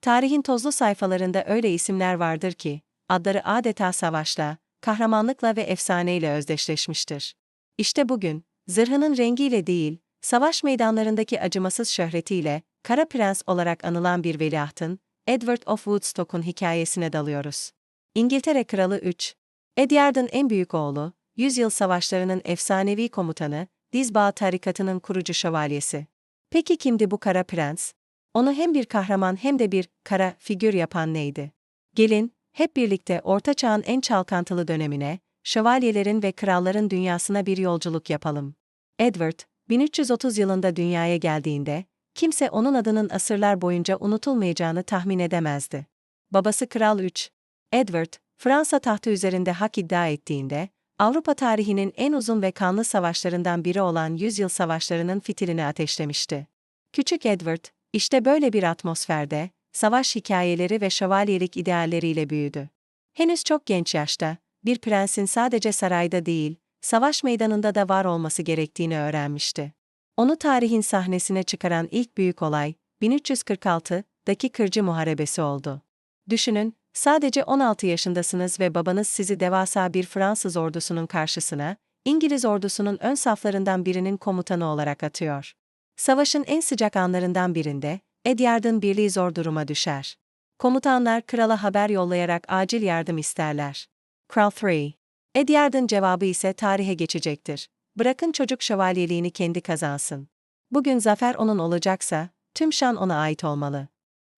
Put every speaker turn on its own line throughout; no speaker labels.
Tarihin tozlu sayfalarında öyle isimler vardır ki, adları adeta savaşla, kahramanlıkla ve efsaneyle özdeşleşmiştir. İşte bugün, zırhının rengiyle değil, savaş meydanlarındaki acımasız şöhretiyle, Kara Prens olarak anılan bir veliahtın, Edward of Woodstock'un hikayesine dalıyoruz. İngiltere Kralı 3. Edyard'ın en büyük oğlu, yüzyıl savaşlarının efsanevi komutanı, Dizbağ tarikatının kurucu şövalyesi. Peki kimdi bu Kara Prens? Onu hem bir kahraman hem de bir kara figür yapan neydi? Gelin, hep birlikte Orta Çağ'ın en çalkantılı dönemine, şövalyelerin ve kralların dünyasına bir yolculuk yapalım. Edward, 1330 yılında dünyaya geldiğinde, kimse onun adının asırlar boyunca unutulmayacağını tahmin edemezdi. Babası Kral 3. Edward, Fransa tahtı üzerinde hak iddia ettiğinde, Avrupa tarihinin en uzun ve kanlı savaşlarından biri olan Yüzyıl Savaşları'nın fitilini ateşlemişti. Küçük Edward, işte böyle bir atmosferde, savaş hikayeleri ve şövalyelik idealleriyle büyüdü. Henüz çok genç yaşta, bir prensin sadece sarayda değil, savaş meydanında da var olması gerektiğini öğrenmişti. Onu tarihin sahnesine çıkaran ilk büyük olay, 1346'daki Kırcı Muharebesi oldu. Düşünün, sadece 16 yaşındasınız ve babanız sizi devasa bir Fransız ordusunun karşısına, İngiliz ordusunun ön saflarından birinin komutanı olarak atıyor. Savaşın en sıcak anlarından birinde, Edyard'ın birliği zor duruma düşer. Komutanlar krala haber yollayarak acil yardım isterler. Kral 3. Edyard'ın cevabı ise tarihe geçecektir. Bırakın çocuk şövalyeliğini kendi kazansın. Bugün zafer onun olacaksa, tüm şan ona ait olmalı.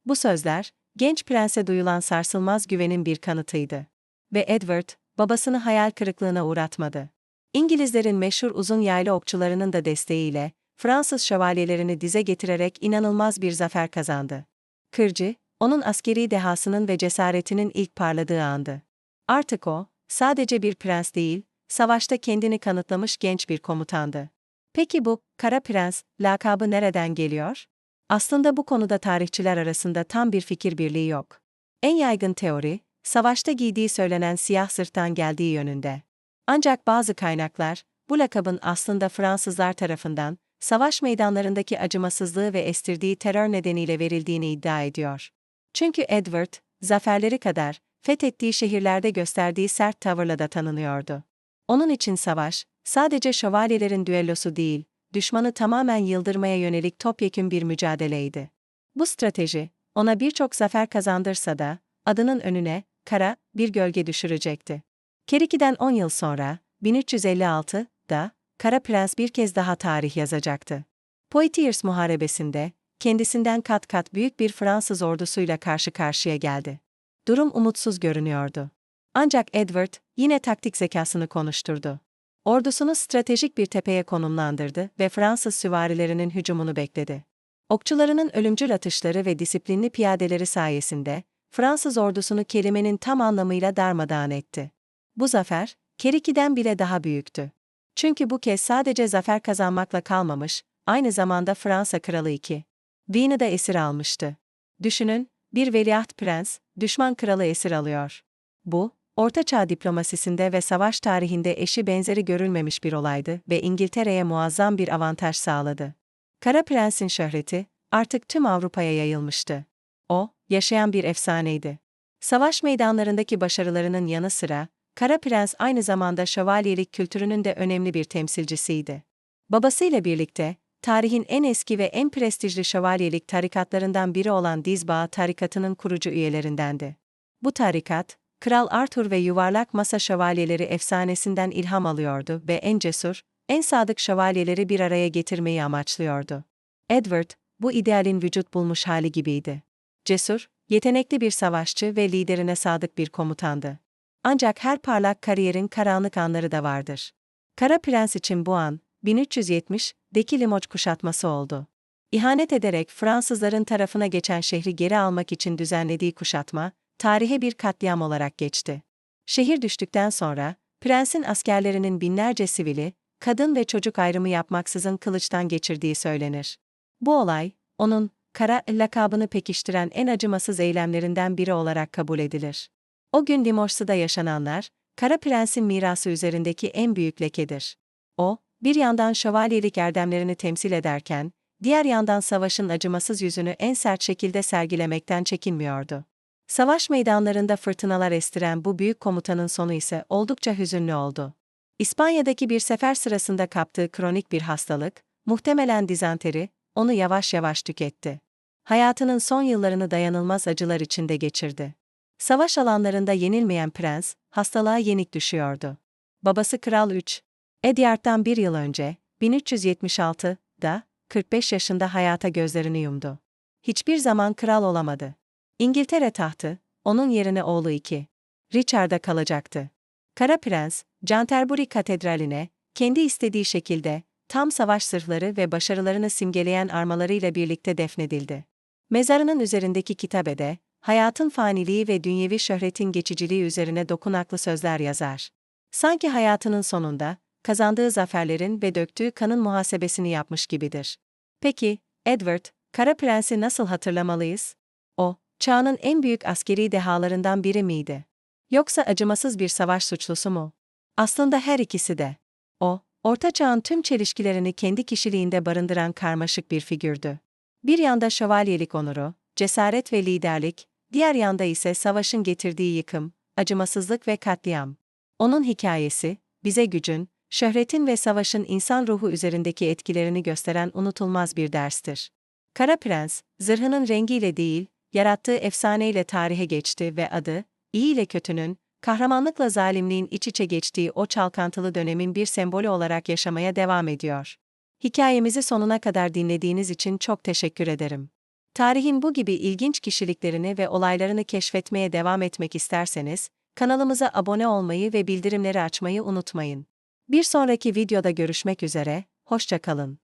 Bu sözler, genç prense duyulan sarsılmaz güvenin bir kanıtıydı. Ve Edward, babasını hayal kırıklığına uğratmadı. İngilizlerin meşhur uzun yaylı okçularının da desteğiyle, Fransız şövalyelerini dize getirerek inanılmaz bir zafer kazandı. Kırcı, onun askeri dehasının ve cesaretinin ilk parladığı andı. Artık o, sadece bir prens değil, savaşta kendini kanıtlamış genç bir komutandı. Peki bu, Kara Prens, lakabı nereden geliyor? Aslında bu konuda tarihçiler arasında tam bir fikir birliği yok. En yaygın teori, savaşta giydiği söylenen siyah sırttan geldiği yönünde. Ancak bazı kaynaklar, bu lakabın aslında Fransızlar tarafından, savaş meydanlarındaki acımasızlığı ve estirdiği terör nedeniyle verildiğini iddia ediyor. Çünkü Edward, zaferleri kadar, fethettiği şehirlerde gösterdiği sert tavırla da tanınıyordu. Onun için savaş, sadece şövalyelerin düellosu değil, düşmanı tamamen yıldırmaya yönelik topyekün bir mücadeleydi. Bu strateji, ona birçok zafer kazandırsa da, adının önüne, kara, bir gölge düşürecekti. Keriki'den 10 yıl sonra, 1356'da, Kara Prens bir kez daha tarih yazacaktı. Poitiers Muharebesi'nde, kendisinden kat kat büyük bir Fransız ordusuyla karşı karşıya geldi. Durum umutsuz görünüyordu. Ancak Edward, yine taktik zekasını konuşturdu. Ordusunu stratejik bir tepeye konumlandırdı ve Fransız süvarilerinin hücumunu bekledi. Okçularının ölümcül atışları ve disiplinli piyadeleri sayesinde, Fransız ordusunu kelimenin tam anlamıyla darmadağın etti. Bu zafer, Keriki'den bile daha büyüktü. Çünkü bu kez sadece zafer kazanmakla kalmamış, aynı zamanda Fransa Kralı II. Vine'i de esir almıştı. Düşünün, bir veliaht prens, düşman kralı esir alıyor. Bu, Ortaçağ diplomasisinde ve savaş tarihinde eşi benzeri görülmemiş bir olaydı ve İngiltere'ye muazzam bir avantaj sağladı. Kara Prens'in şöhreti artık tüm Avrupa'ya yayılmıştı. O, yaşayan bir efsaneydi. Savaş meydanlarındaki başarılarının yanı sıra, Kara Prens aynı zamanda şövalyelik kültürünün de önemli bir temsilcisiydi. Babasıyla birlikte, tarihin en eski ve en prestijli şövalyelik tarikatlarından biri olan Dizbağ tarikatının kurucu üyelerindendi. Bu tarikat, Kral Arthur ve yuvarlak masa şövalyeleri efsanesinden ilham alıyordu ve en cesur, en sadık şövalyeleri bir araya getirmeyi amaçlıyordu. Edward, bu idealin vücut bulmuş hali gibiydi. Cesur, yetenekli bir savaşçı ve liderine sadık bir komutandı. Ancak her parlak kariyerin karanlık anları da vardır. Kara Prens için bu an, 1370'deki Limoges kuşatması oldu. İhanet ederek Fransızların tarafına geçen şehri geri almak için düzenlediği kuşatma, tarihe bir katliam olarak geçti. Şehir düştükten sonra, prensin askerlerinin binlerce sivili, kadın ve çocuk ayrımı yapmaksızın kılıçtan geçirdiği söylenir. Bu olay, onun, kara lakabını pekiştiren en acımasız eylemlerinden biri olarak kabul edilir. O gün Limoges'da yaşananlar, Kara Prens'in mirası üzerindeki en büyük lekedir. O, bir yandan şövalyelik erdemlerini temsil ederken, diğer yandan savaşın acımasız yüzünü en sert şekilde sergilemekten çekinmiyordu. Savaş meydanlarında fırtınalar estiren bu büyük komutanın sonu ise oldukça hüzünlü oldu. İspanya'daki bir sefer sırasında kaptığı kronik bir hastalık, muhtemelen dizanteri, onu yavaş yavaş tüketti. Hayatının son yıllarını dayanılmaz acılar içinde geçirdi. Savaş alanlarında yenilmeyen prens, hastalığa yenik düşüyordu. Babası Kral 3. Edyard'dan bir yıl önce, 1376'da, 45 yaşında hayata gözlerini yumdu. Hiçbir zaman kral olamadı. İngiltere tahtı, onun yerine oğlu 2. Richard'a kalacaktı. Kara Prens, Canterbury Katedrali'ne, kendi istediği şekilde, tam savaş sırları ve başarılarını simgeleyen armalarıyla birlikte defnedildi. Mezarının üzerindeki kitabede, hayatın faniliği ve dünyevi şöhretin geçiciliği üzerine dokunaklı sözler yazar. Sanki hayatının sonunda, kazandığı zaferlerin ve döktüğü kanın muhasebesini yapmış gibidir. Peki, Edward, Kara Prens'i nasıl hatırlamalıyız? O, çağının en büyük askeri dehalarından biri miydi? Yoksa acımasız bir savaş suçlusu mu? Aslında her ikisi de. O, Orta Çağ'ın tüm çelişkilerini kendi kişiliğinde barındıran karmaşık bir figürdü. Bir yanda şövalyelik onuru, cesaret ve liderlik, diğer yanda ise savaşın getirdiği yıkım, acımasızlık ve katliam. Onun hikayesi, bize gücün, şöhretin ve savaşın insan ruhu üzerindeki etkilerini gösteren unutulmaz bir derstir. Kara Prens, zırhının rengiyle değil, yarattığı efsaneyle tarihe geçti ve adı, iyi ile kötünün, kahramanlıkla zalimliğin iç içe geçtiği o çalkantılı dönemin bir sembolü olarak yaşamaya devam ediyor. Hikayemizi sonuna kadar dinlediğiniz için çok teşekkür ederim. Tarihin bu gibi ilginç kişiliklerini ve olaylarını keşfetmeye devam etmek isterseniz, kanalımıza abone olmayı ve bildirimleri açmayı unutmayın. Bir sonraki videoda görüşmek üzere, hoşça kalın.